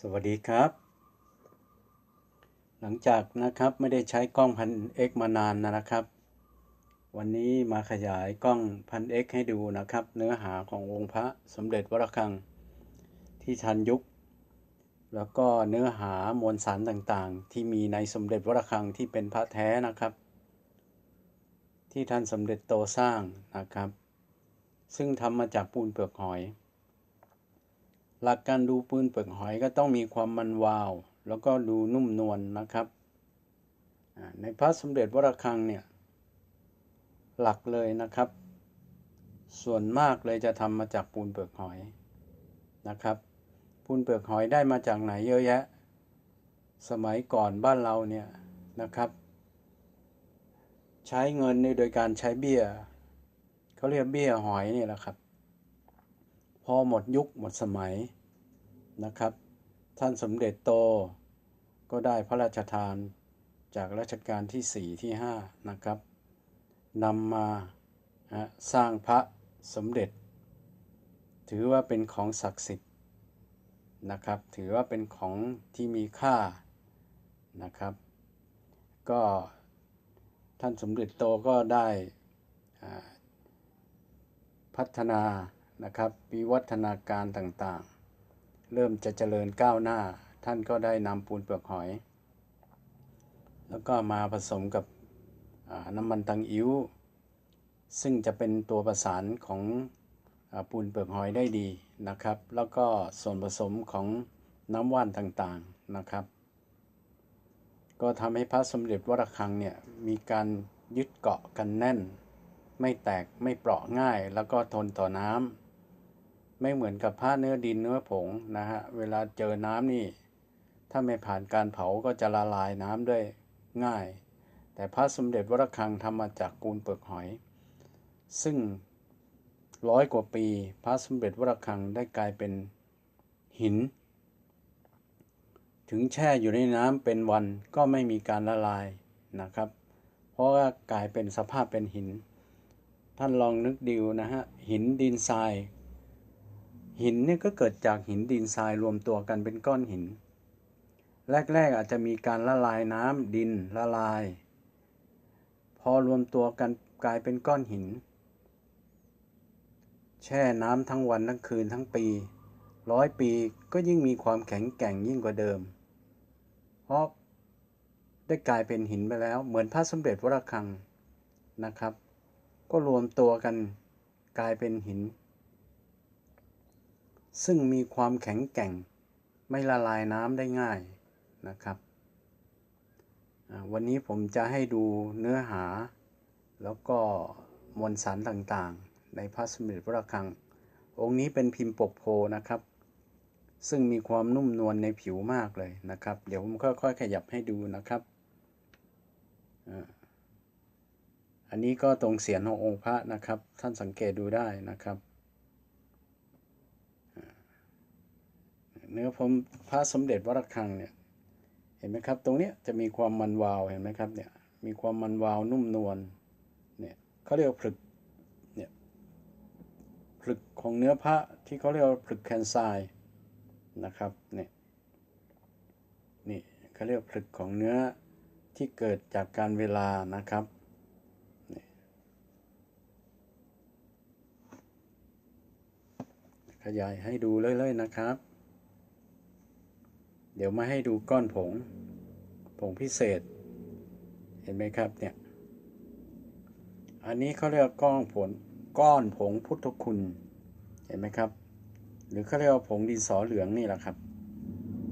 สวัสดีครับ หลังจากนะครับไม่ได้ใช้กล้องพันเอ็กมานานนะครับ วันนี้มาขยายกล้องพันเอ็กให้ดูนะครับ เนื้อหาขององค์พระสมเด็จวรคังที่ทันยุค แล้วก็เนื้อหามวลสารต่างๆ ที่มีในสมเด็จวรคังที่เป็นพระแท้นะครับ ที่ท่านสมเด็จโตสร้างนะครับ ซึ่งทำมาจากปูนเปลือกหอย หลักการดูปืนเปลือกหอยก็ต้องมีความมันวาว แล้วก็ดูนุ่มนวลนนะครับในพระสมเด็จวรคังเนี่ย หลักเลยนะครับ ส่วนมากเลยจะทำมาจากปูนเปลือกหอยนะครับ ปูนเปลือกหอยได้มาจากไหนเยอะแยะ สมัยก่อนบ้านเราเนี่ยนะครับ ใช้เงินโดยการใช้เบี้ยเขาเรียกเบี้ยหอยนี่แหละครับ พอหมดยุคหมดสมัย นะครับ ท่านสมเด็จโตก็ได้พระราชทานจากรัชกาลที่ 4 ที่ 5 นะครับนำมาสร้างพระสมเด็จ ถือว่าเป็นของศักดิ์สิทธิ์นะครับ ถือว่าเป็นของที่มีค่านะครับ ก็ท่านสมเด็จโตก็ได้พัฒนานะครับ วิวัฒนาการต่างๆ เริ่มจะเจริญก้าวหน้า ท่านก็ได้นำปูนเปลือกหอย แล้วก็มาผสมกับน้ำมันตังอิ้ว ซึ่งจะเป็นตัวประสานของปูนเปลือกหอยได้ดีนะครับ แล้วก็ส่วนผสมของน้ำว่านต่างๆนะครับ ก็ทำให้พระสมเด็จวรคังเนี่ยมีการยึดเกาะกันแน่น ไม่แตกไม่เปราะง่าย แล้วก็ทนต่อน้ำ ไม่เหมือนกับผ้าเนื้อดินเนื้อผงนะฮะเวลาเจอน้ำนี่ ถ้าไม่ผ่านการเผาก็จะละลายน้ำด้วยง่าย แต่พระสมเด็จวรคังทำมาจากปูนเปลือกหอย ซึ่งร้อยกว่าปี พระสมเด็จวรคังได้กลายเป็นหิน ถึงแช่อยู่ในน้ำเป็นวันก็ไม่มีการละลายนะครับ เพราะว่ากลายเป็นสภาพเป็นหิน ท่านลองนึกดูนะฮะหินดินทราย หินเนี่ยก็เกิดจากหินดินทรายรวมตัวกันเป็นก้อนหิน แรก ๆ อาจจะมีการละลายน้ำดินละลาย พอรวมตัวกันกลายเป็นก้อนหิน แช่น้ำทั้งวันทั้งคืนทั้งปี ร้อยปีก็ยิ่งมีความแข็งแกร่งยิ่งกว่าเดิม เพราะได้กลายเป็นหินไปแล้ว เหมือนพระสมเด็จวรคังนะครับ ก็รวมตัวกันกลายเป็นหิน ซึ่งมีความแข็งแกร่ง ไม่ละลายน้ำได้ง่ายนะครับ วันนี้ผมจะให้ดูเนื้อหา แล้วก็มวลสารต่างๆ ในพระสมเด็จพระคัง องค์นี้เป็นพิมพ์ปกโพนะครับ ซึ่งมีความนุ่มนวลในผิวมากเลยนะครับ เดี๋ยวผมค่อยๆ ขยับให้ดูนะครับ อันนี้ก็ตรงเสียนขององค์พระนะครับ ท่านสังเกตดูได้นะครับ เนื้อผมพระสมเด็จวรคังเนี่ยเห็นไหมครับ ตรงเนี้ยจะมีความมันวาวเห็นไหมครับเนี่ยมีความมันวาวนุ่มนวลเนี่ยเขาเรียกผลึกเนี่ยผลึกของเนื้อพระที่เขาเรียกผลึกแคนไซนะครับเนี่ยนี่เขาเรียกผลึกของเนื้อที่เกิดจากการเวลานะครับขยายให้ดูเรื่อยๆนะครับ เดี๋ยวมาให้ดูก้อนผง ผงพิเศษ เห็นไหมครับเนี่ย อันนี้เขาเรียกก้อนผลก้อนผงพุทธคุณ เห็นไหมครับ หรือเขาเรียกว่าผงดินสอเหลืองนี่แหละครับ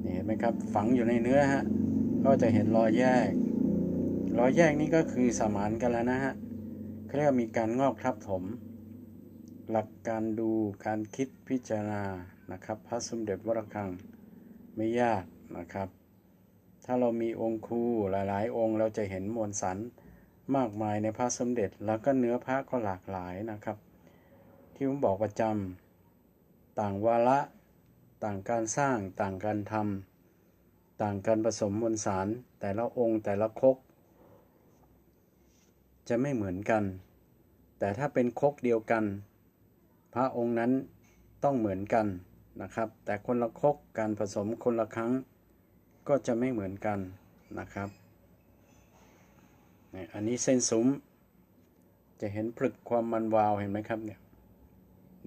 นี่เห็นไหมครับ ฝังอยู่ในเนื้อฮะ ก็จะเห็นรอยแยก รอยแยกนี้ก็คือสมานกันแล้วนะฮะเขาเรียกว่ามีการงอกทับถม หลักการดูการคิดพิจารณานะครับ พระสมเด็จวรคังไม่ยาก นะครับ ถ้าเรามีองค์ครูหลายๆ องค์เราจะเห็นมวลสารมากมายในพระสมเด็จแล้วก็เนื้อพระก็หลากหลายนะครับ ที่ผมบอกประจำต่างวาระต่างการสร้างต่างการทำต่างการผสมมวลสารแต่ละองค์แต่ละคก จะไม่เหมือนกัน แต่ถ้าเป็นคกเดียวกัน พระองค์นั้นต้องเหมือนกันนะครับ แต่คนละคกการผสมคนละครั้ง ก็จะไม่เหมือนกันนะครับเนี่ยอันนี้เส้นซุ้ม จะเห็นผลึกความมันวาวเห็นไหมครับเนี่ย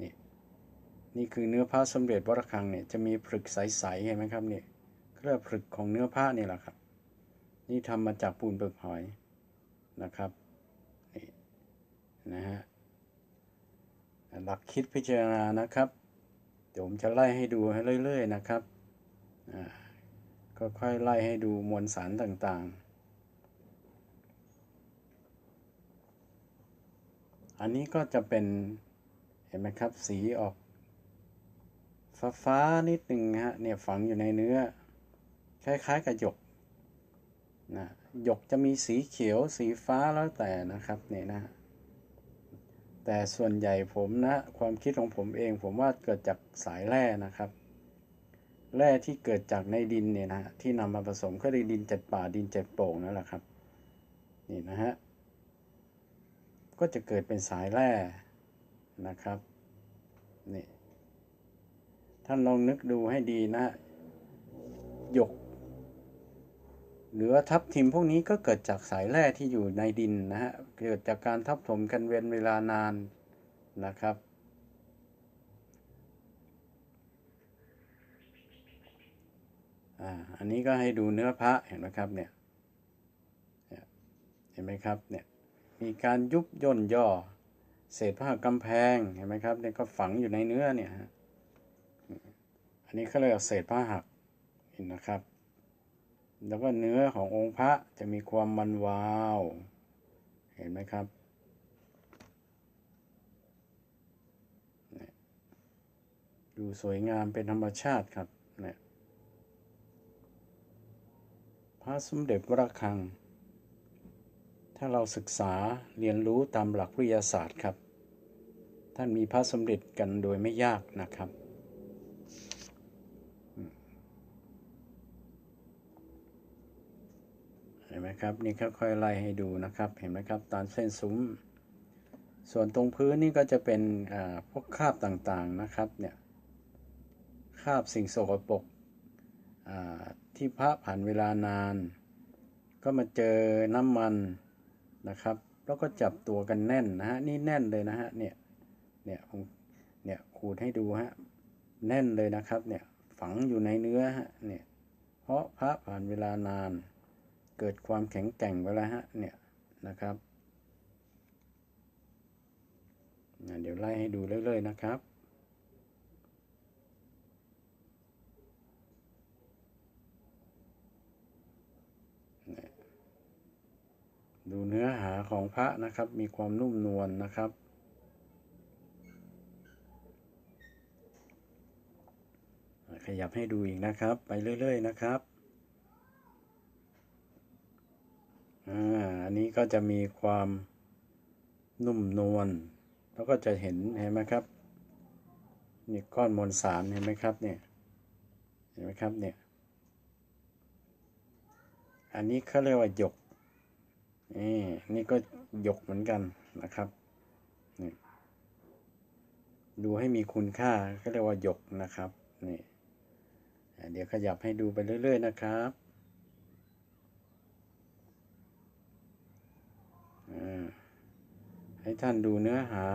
นี่นี่คือเนื้อผ้าสำเร็จวัดระฆังเนี่ยจะมีผลึกใสๆเห็นไหมครับเนี่ยเรียกผลึกของเนื้อผ้านี่แหละครับ นี่ทำมาจากปูนเปลือกหอยนะครับนี่นะฮะหลักคิดพิจารณานะครับเดี๋ยวผมจะไล่ให้ดูให้เรื่อย ๆ นะครับอ่า ก็ค่อยไล่ให้ดูมวลสารต่างๆ อันนี้ก็จะเป็น เห็นไหมครับ สีออก ฟ้าฟ้านิดหนึ่งฮะ เนี่ยฝังอยู่ในเนื้อ คล้ายๆกับหยกนะหยกจะมีสีเขียวสีฟ้าแล้วแต่นะครับเนี่ยนะ แต่ส่วนใหญ่ผมนะ ความคิดของผมเองผมว่าเกิดจากสายแร่นะครับ แร่ที่เกิดจากในดินเนี่ยนะที่นำมาผสมก็ได้ดินเจ็ดป่าดินเจ็ดโป่งนั่นแหละครับนี่นะฮะก็จะเกิดเป็นสายแร่นะครับนี่ท่านลองนึกดูให้ดีนะหยก หรือทับทิมพวกนี้ก็เกิดจากสายแร่ที่อยู่ในดินนะฮะเกิดจากการทับถมกันเวนเวลานานนะครับอ่าอั นนี้ก็ให้ดูเนื้อพระเห็นไหมครับเนี่ยเห็นไหมครับเนี่ยมีการยุบย่นย่อ เศษผ้ากำแพงเห็นไหมครับเนี่ยก็ฝังอยู่ในเนื้อเนี่ยฮะอันนี้เขาเรียกเศษผ้าหักเห็นนะครับ แล้วก็เนื้อขององค์พระจะมีความมันวาว เห็นไหมครับดูสวยงามเป็นธรรมชาติครับเนี่ยพ ระสมเด็จวระฆัง ถ้าเราศึกษาเรียนรู้ตามหลักวิทยาศาสตร์ครับ ท่านมีพระสมเด็จกันโดยไม่ยากนะครับเห็นไหมครับนี่ค่อยๆไล่ให้ดูนะครับ เห็นไหมครับตามเส้นซุ้ม ส่วนตรงพื้นนี่ก็จะเป็นพวกคราบต่างๆนะครับเนี่ยคราบสิ่งโสกปรก ที่พระผ่านเวลานาน ก็มาเจอน้ำมันนะครับ แล้วก็จับตัวกันแน่นนะฮะนี่แน่นเลยนะฮะเนี่ยเนี่ยผมเนี่ยขูดให้ดูฮะแน่นเลยนะครับเนี่ยฝังอยู่ในเนื้อฮะเนี่ยเพราะพระผ่านเวลานาน เกิดความแข็งแกร่งไปแล้วฮะเนี่ยนะครับเดี๋ยวไล่ให้ดูเรื่อยๆนะครับ ดูเนื้อหาของพระนะครับ มีความนุ่มนวลนนะครับ ขยับให้ดูอีกนะครับ ไปเรื่อย ๆ นะครับอ่าอันนี้ก็จะมีความนุ่มนวลแล้วก็จะเห็นเห็นไหมครับนี่ก้อนมวลสารเห็นไหมครับเนี่ยเห็นไหมครับเนี่ย อันนี้เขาเรียกว่าหยก นี่นี่ก็หยกเหมือนกันนะครับนี่ดูให้มีคุณค่าก็เรียกว่าหยกนะครับนี่เดี๋ยวขยับให้ดูไปเรื่อย ๆ นะครับให้ท่านดูเนื้อหา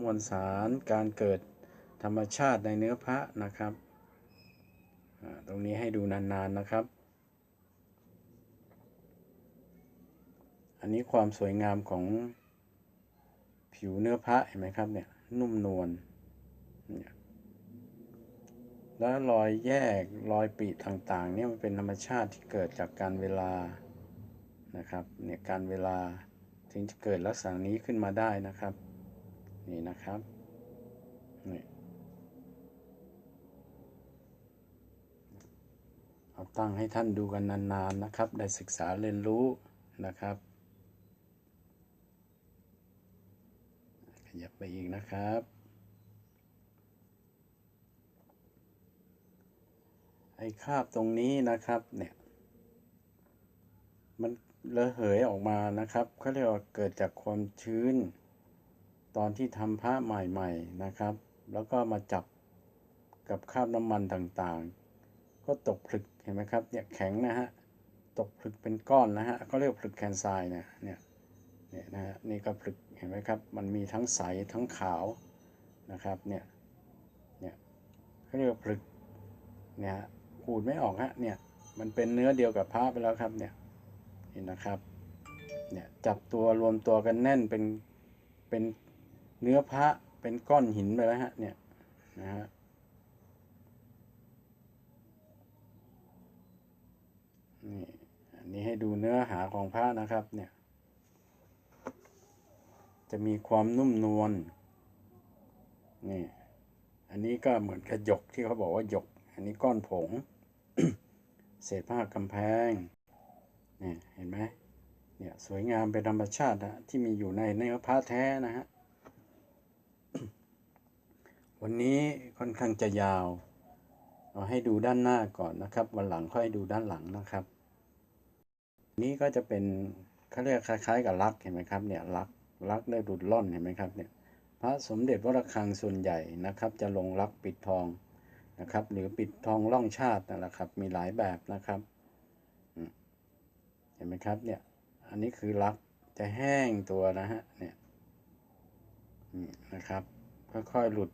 มวลสารการเกิดธรรมชาติในเนื้อพระนะครับ ตรงนี้ให้ดูนาน ๆ นะครับ อันนี้ความสวยงามของผิวเนื้อพระเห็นไหมครับเนี่ยนุ่มนวลแล้วรอยแยกรอยปีต่างๆเนี่ยมันเป็นธรรมชาติที่เกิดจากการเวลานะครับเนี่ยการเวลาถึงจะเกิดลักษณะนี้ขึ้นมาได้นะครับ นี่นะครับนี่เอาตั้งให้ท่านดูกันนานๆนะครับ ได้ศึกษาเรียนรู้นะครับ ยับไปอีกนะครับ ไอ้คาบตรงนี้นะครับเนี่ย มันระเหยออกมานะครับเขาเรียกว่าเกิดจากความชื้น ตอนที่ทำผ้าใหม่ๆนะครับ แล้วก็มาจับกับคราบน้ำมันต่างๆ ก็ตกผลึกเห็นไหมครับเนี่ยแข็งนะฮะตกผลึกเป็นก้อนนะฮะเขาเรียกผลึกแคนไซน์นะเนี่ย เนี่ยนะฮะนี่ก็ผลึกเห็นไหมครับ มันมีทั้งใสทั้งขาวนะครับเนี่ยเนี่ยเขาเรียกว่าผลึกเนี่ยขูดไม่ออกฮะเนี่ยมันเป็นเนื้อเดียวกับพระไปแล้วครับเนี่ยเห็นนะครับเนี่ยจับตัวรวมตัวกันแน่นเป็นเป็นเนื้อพระเป็นก้อนหินไปแล้วฮะเนี่ยนะฮะนี่อันนี้ให้ดูเนื้อหาของพระนะครับเนี่ย จะมีความนุ่มนวลนี่ อันนี้ก็เหมือนกระหยกที่เขาบอกว่าหยก อันนี้ก้อนผง เศษผ้ากำแพงนี่เห็นไหมเนี่ยสวยงามเป็นธรรมชาตินะที่มีอยู่ในเนื้อผ้าแท้นะฮะวันนี้ค่อนข้างจะยาวเอาให้ดูด้านหน้าก่อนนะครับ วันหลังค่อยดูด้านหลังนะครับ นี้ก็จะเป็นเขาเรียกคล้าย ๆ กับลักเห็นไหมครับ เนี่ยลัก ลักได้ดุดล่อนเห็นไหมครับเนี่ยพระสมเด็จวัดระฆังส่วนใหญ่นะครับ จะลงลักปิดทองนะครับ หรือปิดทองล่องชาตินั่นแหละครับ มีหลายแบบนะครับเห็นไหมครับเนี่ยอันนี้คือลักจะแห้งตัวนะฮะเนี่ยนี่นะครับค่อยๆหลุด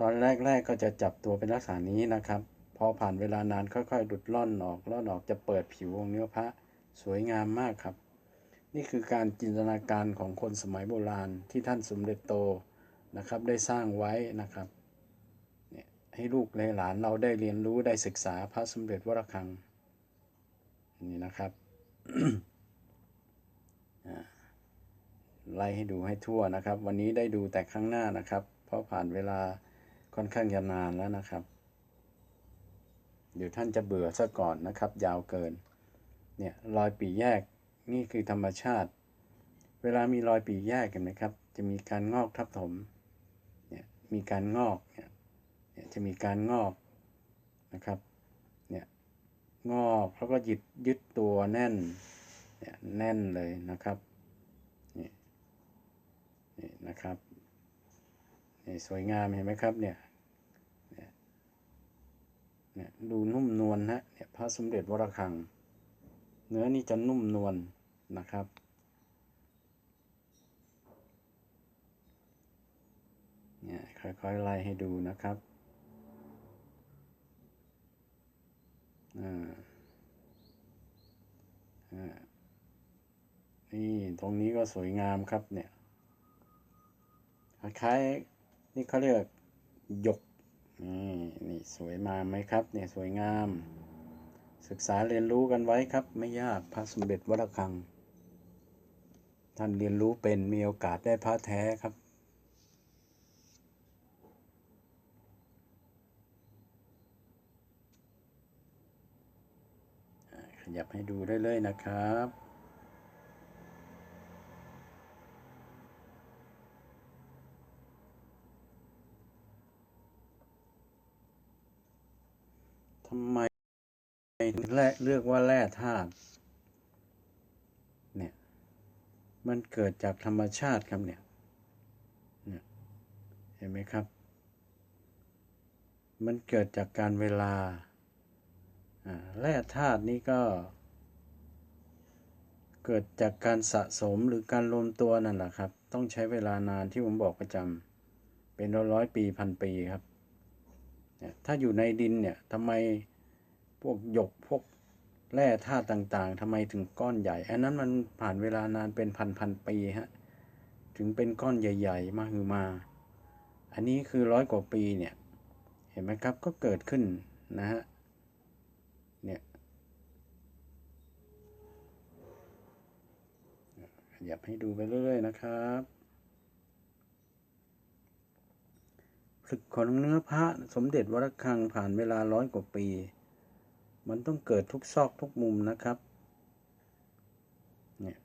ตอนแรกๆก็จะจับตัวเป็นลักษณะนี้นะครับ พอผ่านเวลานานค่อยๆหลุดล่อนออกล่อนออกจะเปิดผิวองค์เนื้อพระสวยงามมากครับ นี่คือการจินตนาการของคนสมัยโบราณที่ท่านสมเด็จโตนะครับ ได้สร้างไว้นะครับเนี่ยให้ลูกในหลานเราได้เรียนรู้ได้ศึกษาพระสมเด็จวรคังนี่นะครับอ่าไล่ให้ดูให้ทั่วนะครับ วันนี้ได้ดูแต่ข้างหน้านะครับ เพราะผ่านเวลาค่อนข้างจะนานแล้วนะครับ เดี๋ยวท่านจะเบื่อซะก่อนนะครับ ยาวเกิน เนี่ยรอยปีแยก นี่คือธรรมชาติ เวลามีรอยปีกแยกเห็นไหมครับ จะมีการงอกทับถมเนี่ยมีการงอกเนี่ยจะมีการงอกนะครับเนี่ยงอกแล้วก็ยึดยึดตัวแน่นเนี่ยแน่นเลยนะครับนี่นี่นะครับนี่สวยงามเห็นไหมครับเนี่ยเนี่ยเนี่ยดูนุ่มนวลฮะเนี่ยพระสมเด็จวรคัง เนื้อนี่จะนุ่มนวล นะครับ เนี่ยค่อยๆไล่ให้ดูนะครับอ่าอ่านี่ตรงนี้ก็สวยงามครับเนี่ยคล้ายๆนี่เขาเรียกหยกนี่นี่สวยมาไหมครับเนี่ยสวยงาม ศึกษาเรียนรู้กันไว้ครับ ไม่ยากพระสมเด็จวัดระฆัง ท่านเรียนรู้เป็นมีโอกาสได้พระแท้ครับ ขยับให้ดูได้เลยนะครับทำไมแร่เลือกว่าแร่ธาตุเนี่ย มันเกิดจากธรรมชาติครับเนี่ยเห็นไหมครับ มันเกิดจากการเวลาแร่ธาตุนี้ก็ เกิดจากการสะสมหรือการรวมตัวนั่นแหละครับ ต้องใช้เวลานานที่ผมบอกประจำเป็นร้อยปีพันปีครับถ้าอยู่ในดินเนี่ยทำไมพวกหยกพวก แร่ธาตุต่างๆทำไมถึงก้อนใหญ่ อันนั้นมันผ่านเวลานานเป็นพันพันปีฮะ ถึงเป็นก้อนใหญ่ ๆ มาคือมา อันนี้คือร้อยกว่าปีเนี่ย เห็นไหมครับ ก็เกิดขึ้นนะฮะ เนี่ย ขยับให้ดูไปเรื่อยๆนะครับฝึกของเนื้อพระสมเด็จวรคังผ่านเวลาร้อยกว่าปี มันต้องเกิดทุกซอกทุกมุมนะครับ เนี่ย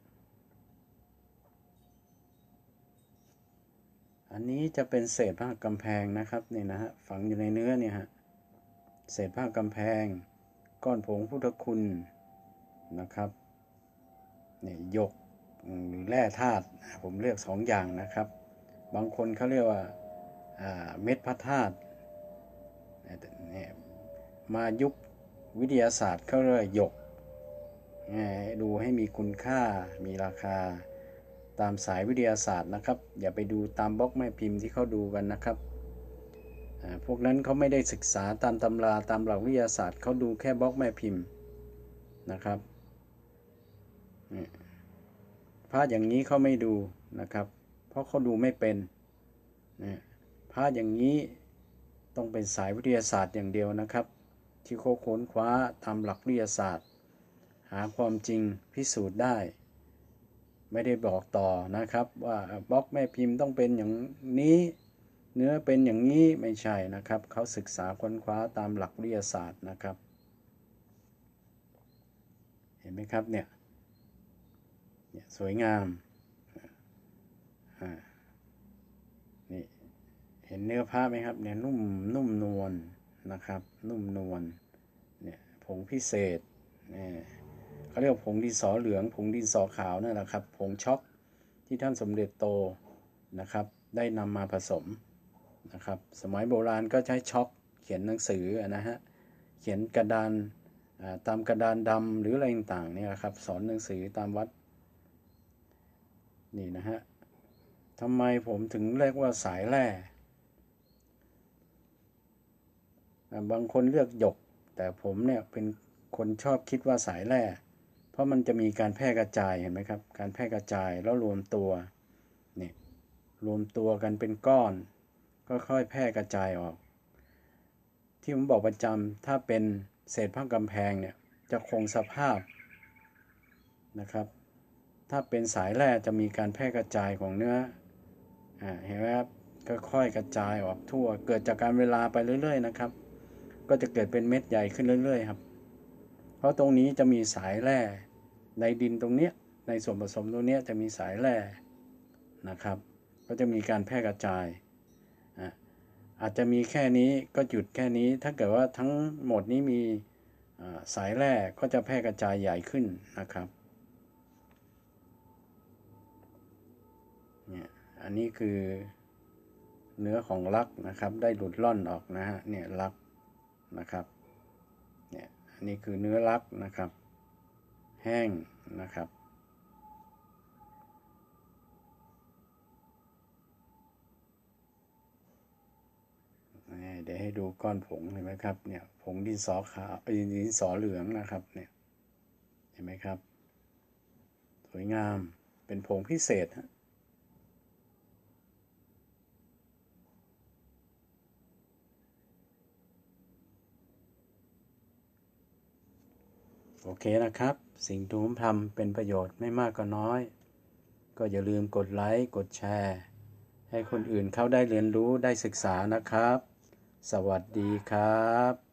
อันนี้จะเป็นเศษผ้ากำแพงนะครับนี่นะฮะฝังอยู่ในเนื้อเนี่ยฮะ เศษผ้ากำแพง ก้อนผงพุทธคุณนะครับเนี่หยกหรือแร่ธาตุผมเลือกสองอย่างนะครับ บางคนเขาเรียกว่าเม็ดพระธาตุเนี่ยมายุค วิทยาศาสตร์เขาเรียกว่าหยก ดูให้มีคุณค่ามีราคาตามสายวิทยาศาสตร์นะครับ อย่าไปดูตามบล็อกแม่พิมพ์ที่เขาดูกันนะครับ พวกนั้นเขาไม่ได้ศึกษาตามตำราตามหลักวิทยาศาสตร์เขาดูแค่บล็อกแม่พิมพ์นะครับนี่พอย่างนี้เขาไม่ดูนะครับ เพราะเขาดูไม่เป็นนะพระอย่างนี้ต้องเป็นสายวิทยาศาสตร์อย่างเดียวนะครับ ที่เขาค้นคว้าตามหลักวิทยาศาสตร์ หาความจริงพิสูจน์ได้ ไม่ได้บอกต่อนะครับ ว่าบล็อกแม่พิมพ์ต้องเป็นอย่างนี้ เนื้อเป็นอย่างนี้ไม่ใช่นะครับเขาศึกษาค้นคว้าตามหลักวิทยาศาสตร์นะครับ เห็นไหมครับเนี่ยเนี่ยสวยงามอ่านี่เห็นเนื้อผ้าไหมครับเนี่ยนุ่มนุ่มนวล นะครับนุ่มนวลเนี่ยผงพิเศษเนี่ยเขาเรียกผงดินสอเหลือง ผงดินสอขาวนั่นแหละครับผงช็อกที่ท่านสมเด็จโตนะครับ ได้นำมาผสมนะครับ สมัยโบราณก็ใช้ช็อกเขียนหนังสือนะฮะเขียนกระดานตามกระดานดำหรืออะไรต่างๆเนี่ยครับสอนหนังสือตามวัดนี่นะฮะทำไมผมถึงเรียกว่าสายแร่อ่า บางคนเลือกหยก แต่ผมเนี่ยเป็นคนชอบคิดว่าสายแร่เพราะมันจะมีการแพร่กระจายเห็นไหมครับ การแพร่กระจายแล้วรวมตัวนี่รวมตัวกันเป็นก้อน ก็ค่อยแพร่กระจายออก ที่ผมบอกประจำถ้าเป็นเศษผ้ากำแพงเนี่ยจะคงสภาพนะครับ ถ้าเป็นสายแร่จะมีการแพร่กระจายของเนื้ออเห็นไหมครับก็ค่อยกระจายออกทั่ว เกิดจากการเวลาไปเรื่อย ๆ นะครับ ก็จะเกิดเป็นเม็ดใหญ่ขึ้นเรื่อยๆครับ เพราะตรงนี้จะมีสายแร่ในดินตรงเนี้ยในส่วนผสมตรงเนี้ยจะมีสายแร่นะครับ ก็จะมีการแพร่กระจายอะอาจจะมีแค่นี้ก็หยุดแค่นี้ ถ้าเกิดว่าทั้งหมดนี้มีอ่าสายแร่ก็จะแพร่กระจายใหญ่ขึ้นนะครับเนี่ยอันนี้คือเนื้อของลักนะครับ ได้หลุดล่อนออกนะฮะเนี่ยลัก นะครับเนี่ยอันนี้คือเนื้อลักนะครับ แห้งนะครับนี่เดี๋ยวให้ดูก้อนผงเห็นไหมครับเนี่ยผงดินสอขาวเอ้ดินสอเหลืองนะครับเนี่ยเห็นไหมครับ สวยงามเป็นผงพิเศษฮะ โอเคนะครับ สิ่งที่ผมทำเป็นประโยชน์ไม่มากก็น้อย ก็อย่าลืมกดไลค์กดแชร์ ให้คนอื่นเขาได้เรียนรู้ได้ศึกษานะครับ สวัสดีครับ